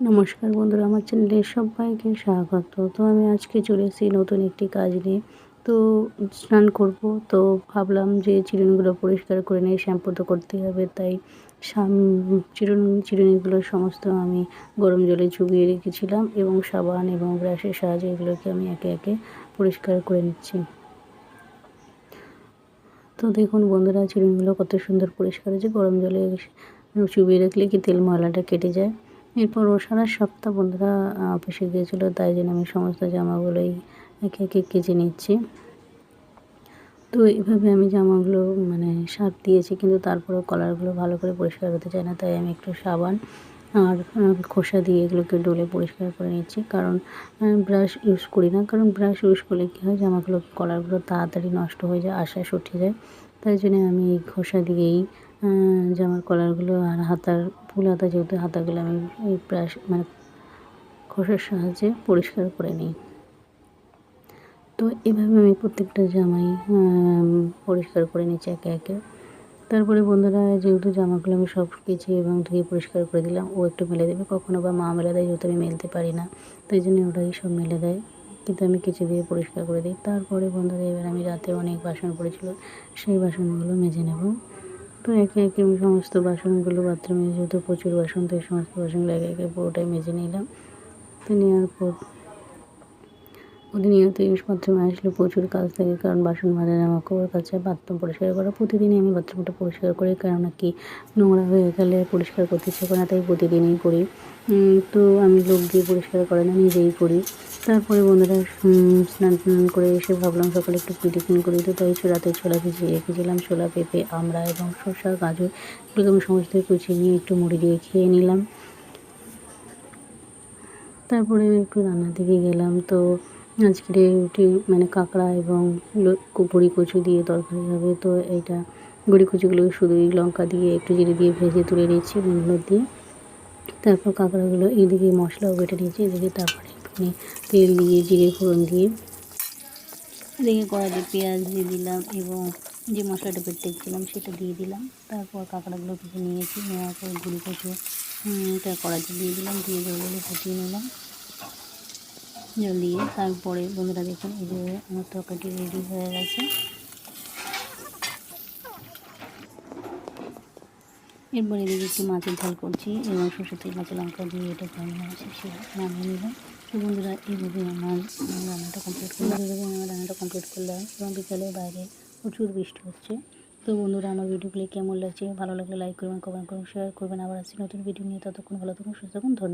নমস্কার বন্ধুরা, আমার চ্যানেলে সবাইকে স্বাগত। তো আমি আজকে চলে এসেছি নতুন একটি কাজ নিয়ে। তো স্নান করব, তো ভাবলাম যে চিরুনিগুলো পরিষ্কার করে নিয়ে শ্যাম্পু তো করতেই হবে, তাই চিরুন, চিরুনিগুলো সমস্ত আমি গরম জলে চুবিয়ে রেখেছিলাম এবং সাবান এবং ব্রাশের সাহায্যে এগুলোকে আমি একে একে পরিষ্কার করে নিচ্ছি। তো দেখুন বন্ধুরা, চিরুনিগুলো কত সুন্দর পরিষ্কার হয়েছে, গরম জলে চুবিয়ে রাখলে কি তেল ময়লাটা কেটে যায়? এরপর ও সারা সপ্তাহ বন্ধুরা অফিসে গিয়েছিল, তাই জন্য আমি সমস্ত জামাগুলোই একে একে কেচে নিচ্ছি। তো এইভাবে আমি জামাগুলো মানে সার্ফ দিয়েছি, কিন্তু তারপরেও কলারগুলো ভালো করে পরিষ্কার হতে চায় না, তাই আমি একটু সাবান আর খোসা দিয়ে এগুলোকে ডলে পরিষ্কার করে নিচ্ছি। কারণ ব্রাশ ইউজ করি না, কারণ ব্রাশ ইউজ করলে কী হয়, জামাগুলো কলারগুলো তাড়াতাড়ি নষ্ট হয়ে যায় আশ্বাস উঠে যায়। তাই জন্য আমি এই খোসা দিয়েই জামার কলারগুলো আর হাতার, ফুল হাতা যেহেতু, হাতাগুলো আমি এই ব্রাশ মানে খোসার সাহায্যে পরিষ্কার করে নিই। তো এভাবে আমি প্রত্যেকটা জামাই পরিষ্কার করে নিচ্ছি একে একে। তারপরে বন্ধুরা, যেহেতু জামাগুলো আমি সব কেচে এবং ধুয়ে পরিষ্কার করে দিলাম, ও একটু মেলে দেবে, কখনো বা মা মেলে দেয়, যেহেতু আমি মেলতে পারি না। তাই জন্য ওরাই সব মেলে দেয়, কিন্তু আমি কেচে দিয়ে পরিষ্কার করে দিই। তারপরে বন্ধুরা, এবার আমি রাতে অনেক বাসন পড়েছিল, সেই বাসনগুলো মেজে নেব। তো একে একে আমি সমস্ত বাসনগুলো বাথরুমে যেহেতু প্রচুর বাসন, তো এই সমস্ত বাসনগুলো একে একে পুরোটাই মেজে নিলাম। তো নেওয়ার পর প্রতিনিয়ত ইউজ বাথরুমে আসলে প্রচুর কাজ থাকে, কারণ বাসন মাজা জামা কাপড় কাচা বাথরুম পরিষ্কার করা প্রতিদিনই আমি বাথরুমটা পরিষ্কার করি, কারণ কি নোংরা হয়ে গেলে পরিষ্কার করতে ইচ্ছে করে না, তাই প্রতিদিনই করি। তো আমি লোক দিয়ে পরিষ্কার করে না, নিজেই করি। তারপরে বন্ধুরা স্নান টান করে এসে ভাবলাম সকালে একটু টিফিন করি, তো তাই রাতে ছোলা ভিজিয়ে রেখেছিলাম, ছোলা, পেঁপে আমরা এবং শসা, গাজর, এগুলোকে আমি সমস্ত কুচিয়ে নিয়ে একটু মুড়ি দিয়ে খেয়ে নিলাম। তারপরে একটু রান্নার দিকে গেলাম, তো আজকের রুটি মানে কাঁকড়া এবং বড়ি কচু দিয়ে তরকারি হবে। তো এইটা কচুগুলো শুধু লঙ্কা দিয়ে একটু জিরে দিয়ে ভেজে তুলে নিচ্ছি নুন দিয়ে। তারপর কাঁকড়াগুলো এইদিকে মশলাও বেটে নিয়েছি, এদিকে তারপরে একটুখানি তেল দিয়ে, জিরে ফোড়ন দিয়ে। এদিকে কড়াইতে পেঁয়াজ দিয়ে দিলাম এবং যে মশলাটা বেটে রেখেছিলাম সেটা দিয়ে দিলাম। তারপর কাঁকড়াগুলো কিছু নিয়েছি, নেওয়ার পর গুঁড়ি কচু কড়াইতে দিয়ে দিলাম, দিয়ে জলগুলো ফুটিয়ে নিলাম। জল দিয়ে তারপরে বন্ধুরা দেখুন, এই যে আমার তরকারিটি রেডি হয়ে গেছে। এরপরে এদিকে একটু মাছের ঝাল করছি এবং সরষের তেল, কাঁচা লঙ্কা দিয়ে এটা রান্না সে নামিয়ে নিলাম। তো বন্ধুরা, এইভাবে আমার রান্নাটা কমপ্লিট করলাম। এইভাবে আমার রান্নাটা কমপ্লিট করলাম এবং বিকালে বাইরে প্রচুর বৃষ্টি হচ্ছে। তো বন্ধুরা, আমার ভিডিওগুলি কেমন লাগছে ভালো লাগলে লাইক করবেন কমেন্ট করবেন শেয়ার করবেন। আবার আসছি নতুন ভিডিও নিয়ে। ততক্ষণ ভালো থাকুন, সুস্থ থাকুন, ধন্যবাদ।